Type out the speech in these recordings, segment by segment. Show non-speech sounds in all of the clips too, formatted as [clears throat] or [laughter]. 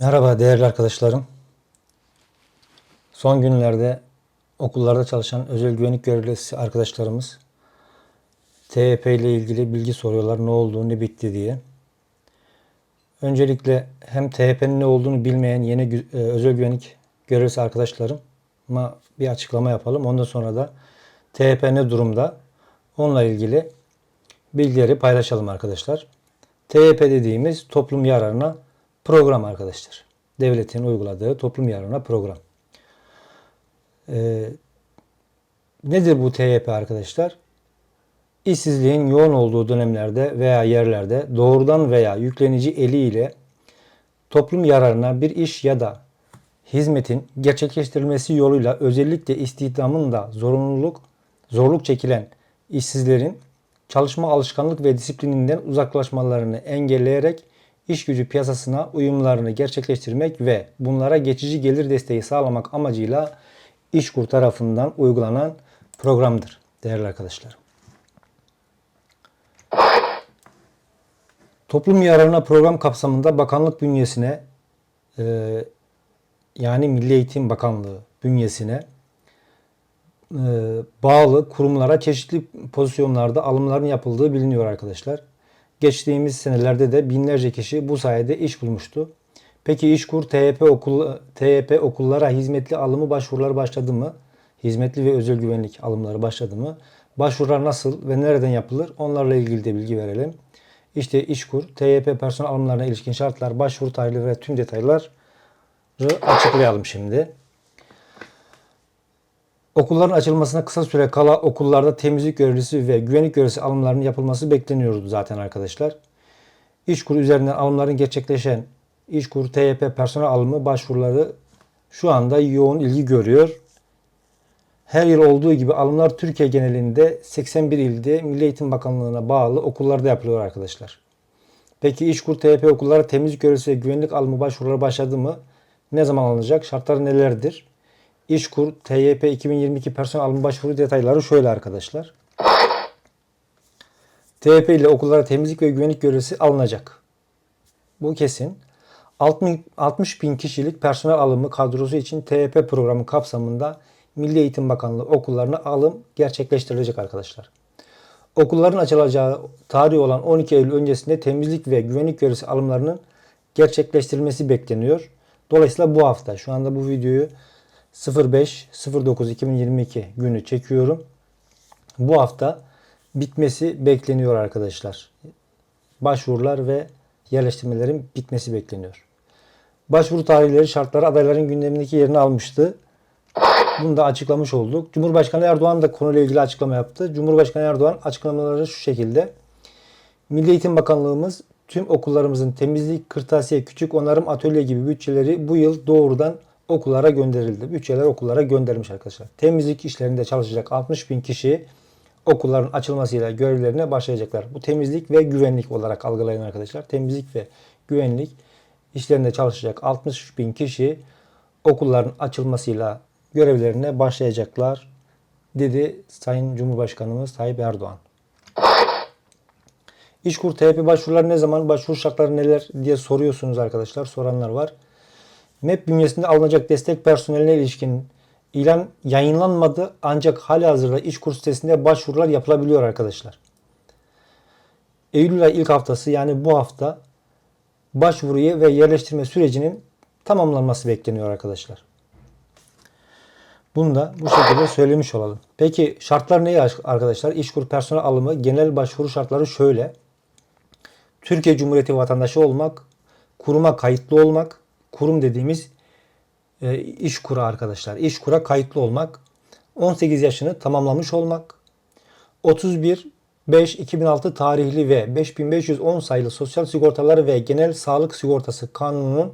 Merhaba değerli arkadaşlarım. Son günlerde okullarda çalışan özel güvenlik görevlisi arkadaşlarımız TYP ile ilgili bilgi soruyorlar. Ne oldu, ne bitti diye. Öncelikle hem TYP'nin ne olduğunu bilmeyen yeni e, özel güvenlik görevlisi arkadaşlarıma bir açıklama yapalım. Ondan sonra da TYP ne durumda? Onunla ilgili bilgileri paylaşalım arkadaşlar. TYP dediğimiz toplum yararına program arkadaşlar. Devletin uyguladığı toplum yararına program. Ee, nedir bu TYP arkadaşlar? İşsizliğin yoğun olduğu dönemlerde veya yerlerde doğrudan veya yüklenici eliyle toplum yararına bir iş ya da hizmetin gerçekleştirilmesi yoluyla özellikle istihdamın da zorunluluk, zorluk çekilen işsizlerin çalışma alışkanlık ve disiplininden uzaklaşmalarını engelleyerek iş gücü piyasasına uyumlarını gerçekleştirmek ve bunlara geçici gelir desteği sağlamak amacıyla İşkur tarafından uygulanan programdır değerli arkadaşlar. Toplum yararına program kapsamında bakanlık bünyesine e, yani Milli Eğitim Bakanlığı bünyesine e, bağlı kurumlara çeşitli pozisyonlarda alımların yapıldığı biliniyor arkadaşlar. Geçtiğimiz senelerde de binlerce kişi bu sayede iş bulmuştu. Peki İşkur TYP okul TYP okullara hizmetli alımı başvuruları başladı mı? Hizmetli ve özel güvenlik alımları başladı mı? Başvurular nasıl ve nereden yapılır? Onlarla ilgili de bilgi verelim. İşte İşkur TYP personel alımlarına ilişkin şartlar, başvuru tarihleri ve tüm detayları açıklayalım şimdi. Okulların açılmasına kısa süre kala okullarda temizlik görevlisi ve güvenlik görevlisi alımlarının yapılması bekleniyordu zaten arkadaşlar. İşkur üzerinden alımların gerçekleşen İşkur TYP personel alımı başvuruları şu anda yoğun ilgi görüyor. Her yıl olduğu gibi alımlar Türkiye genelinde 81 ilde Milli Eğitim Bakanlığı'na bağlı okullarda yapılıyor arkadaşlar. Peki İşkur TYP okulları temizlik görevlisi ve güvenlik alımı başvuruları başladı mı? Ne zaman alınacak? Şartları nelerdir? İşkur TYP 2022 personel alımı başvuru detayları şöyle arkadaşlar. TYP ile okullara temizlik ve güvenlik görevlisi alınacak. Bu kesin. 60 bin kişilik personel alımı kadrosu için TYP programı kapsamında Milli Eğitim Bakanlığı okullarına alım gerçekleştirilecek arkadaşlar. Okulların açılacağı tarih olan 12 Eylül öncesinde temizlik ve güvenlik görevlisi alımlarının gerçekleştirilmesi bekleniyor. Dolayısıyla bu hafta şu anda bu videoyu 05-09-2022 günü çekiyorum. Bu hafta bitmesi bekleniyor arkadaşlar. Başvurular ve yerleştirmelerin bitmesi bekleniyor. Başvuru tarihleri, şartları adayların gündemindeki yerini almıştı. Bunu da açıklamış olduk. Cumhurbaşkanı Erdoğan da konuyla ilgili açıklama yaptı. Cumhurbaşkanı Erdoğan açıklamaları şu şekilde. Milli Eğitim Bakanlığımız tüm okullarımızın temizlik, kırtasiye, küçük onarım, atölye gibi bütçeleri bu yıl doğrudan okullara gönderildi. Bütçeler okullara gönderilmiş arkadaşlar. Temizlik işlerinde çalışacak 60 bin kişi okulların açılmasıyla görevlerine başlayacaklar. Bu temizlik ve güvenlik olarak algılayın arkadaşlar. Temizlik ve güvenlik işlerinde çalışacak 60 bin kişi okulların açılmasıyla görevlerine başlayacaklar dedi Sayın Cumhurbaşkanımız Tayyip Erdoğan. İşkur TYP başvuruları ne zaman, başvuru şartları neler diye soruyorsunuz arkadaşlar. Soranlar var. MEP bünyesinde alınacak destek personeline ilişkin ilan yayınlanmadı ancak halihazırda İşkur sitesinde başvurular yapılabiliyor arkadaşlar. Eylül ayı ilk haftası yani bu hafta başvuruyu ve yerleştirme sürecinin tamamlanması bekleniyor arkadaşlar. Bunu da bu şekilde söylemiş olalım. Peki şartlar ne arkadaşlar? İşkur personel alımı genel başvuru şartları şöyle. Türkiye Cumhuriyeti vatandaşı olmak, kuruma kayıtlı olmak, kurum dediğimiz e, iş kura arkadaşlar. İş kura kayıtlı olmak, 18 yaşını tamamlamış olmak, 31 5 2006 tarihli ve 5510 sayılı Sosyal Sigortaları ve Genel Sağlık Sigortası Kanunu'nun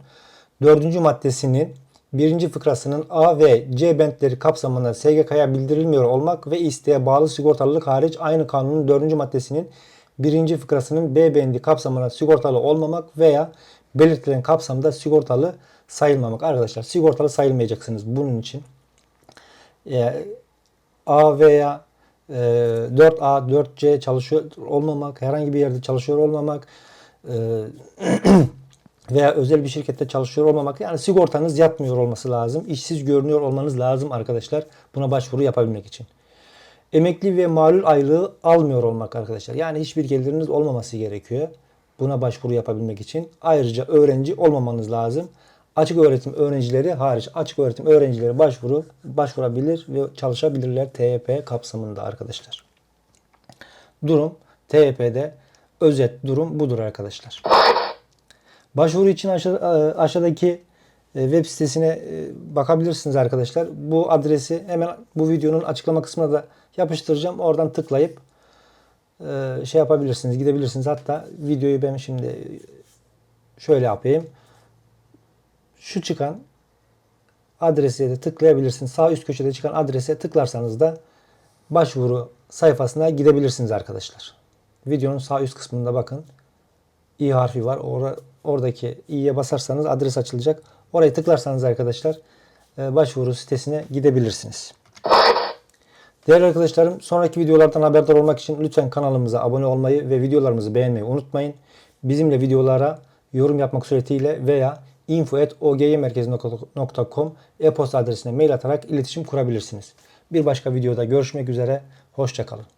4. maddesinin 1. fıkrasının A ve C bentleri kapsamında SGK'ya bildirilmiyor olmak ve isteğe bağlı sigortalılık hariç aynı kanunun 4. maddesinin 1. fıkrasının B bendi kapsamında sigortalı olmamak veya belirtilen kapsamda sigortalı sayılmamak. Arkadaşlar sigortalı sayılmayacaksınız bunun için. E, A veya e, 4A, 4C çalışıyor olmamak, herhangi bir yerde çalışıyor olmamak, e, [clears throat] veya özel bir şirkette çalışıyor olmamak yani sigortanız yatmıyor olması lazım. İşsiz görünüyor olmanız lazım arkadaşlar buna başvuru yapabilmek için. Emekli ve malul aylığı almıyor olmak arkadaşlar. Yani hiçbir geliriniz olmaması gerekiyor. Buna başvuru yapabilmek için. Ayrıca öğrenci olmamanız lazım. Açık öğretim öğrencileri hariç açık öğretim öğrencileri başvuru başvurabilir ve çalışabilirler TYP kapsamında arkadaşlar. Durum TYP'de özet durum budur arkadaşlar. Başvuru için aşağı- aşağıdaki e, web sitesine e, bakabilirsiniz arkadaşlar. Bu adresi hemen bu videonun açıklama kısmına da yapıştıracağım. Oradan tıklayıp e, şey yapabilirsiniz, gidebilirsiniz. Hatta videoyu ben şimdi şöyle yapayım. Şu çıkan adrese de tıklayabilirsiniz. Sağ üst köşede çıkan adrese tıklarsanız da başvuru sayfasına gidebilirsiniz arkadaşlar. Videonun sağ üst kısmında bakın. i harfi var. Ora- oradaki i'ye basarsanız adres açılacak. Oraya tıklarsanız arkadaşlar e, başvuru sitesine gidebilirsiniz. Değerli arkadaşlarım sonraki videolardan haberdar olmak için lütfen kanalımıza abone olmayı ve videolarımızı beğenmeyi unutmayın. Bizimle videolara yorum yapmak suretiyle veya info.ogmerkezi.com e-posta adresine mail atarak iletişim kurabilirsiniz. Bir başka videoda görüşmek üzere. Hoşçakalın.